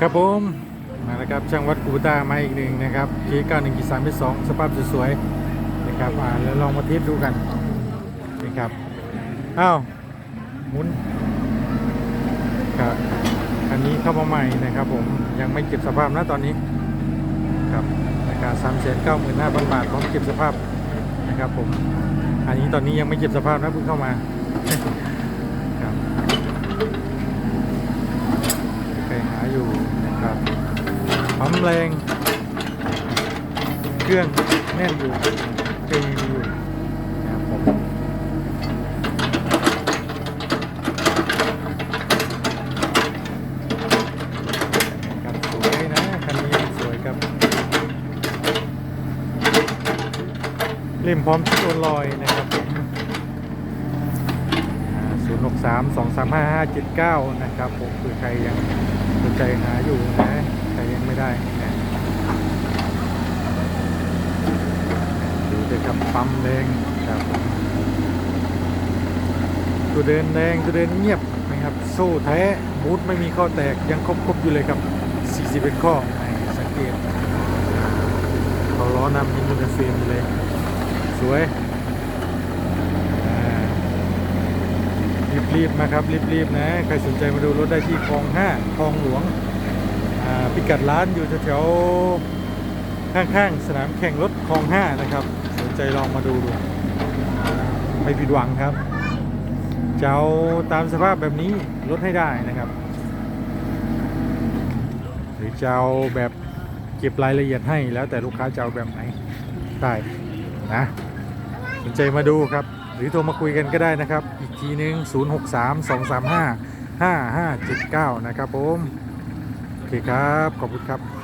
ครับผมมาแล้วครับช่างวัดกูตามาอีกหนึ่งนะครับเคเก้าหนึ่งกีสามสองสภาพสวยๆนะครับอ่าแล้วลองมาเทสดูกันนี่ครับอ้าวหมุนครับอันนี้เข้ามาใหม่นะครับ ผมยังไม่เก็บสภาพนะตอนนี้ครับราคาสามแสนเก้าหมื่นห้าพันบาทพร้อมเก็บสภาพนะครับผมอันนี้ตอนนี้ยังไม่เก็บสภาพนะเพิ่งเข้ามา ครับ ไปหาอยู่นะ ครับปั๊มแรง เครื่องแน่นอยู่เครื่องยังมีอยู่นะครับผมครับสวยนะคันนี้สวยครับเล่มพร้อมที่โอนลอยนะครับศูนย์หกสามสองสามห้าห้าเจ็ดเก้านะครับผมคือใครยัง ใจหาอยู่นะใครยังไม่ได้นะดูเลยครับปั๊มแดงครับตัวเดินแดงตัวเดินเงียบนะครับโซ่แท้บูทไม่มีข้อแตกยังครบครบอยู่เลยครับ 41 ข้อให้สังเกตเขาล้อนำยิงบนเฟรมเลย สวยอ่า รีบๆมาครับรีบๆนะใครสนใจมาดูรถได้ที่คลอง5คลองหลวงพิกัดร้านอยู่แถวๆข้างๆสนามแข่งรถคลอง5นะครับ สนใจลองมาดูดูไม่ผิดหวังครับจะเอาตามสภาพแบบนี้ลดให้ได้นะครับ หรือจะเอาแบบเก็บรายละเอียดให้แล้วแต่ลูกค้าจะเอาแบบไหนได้นะสนใจมาดูครับ หรือโทรมาคุยกันก็ได้นะครับ อีกทีนึง 063 235 5579 นะครับผม โอเคครับ ขอบคุณครับ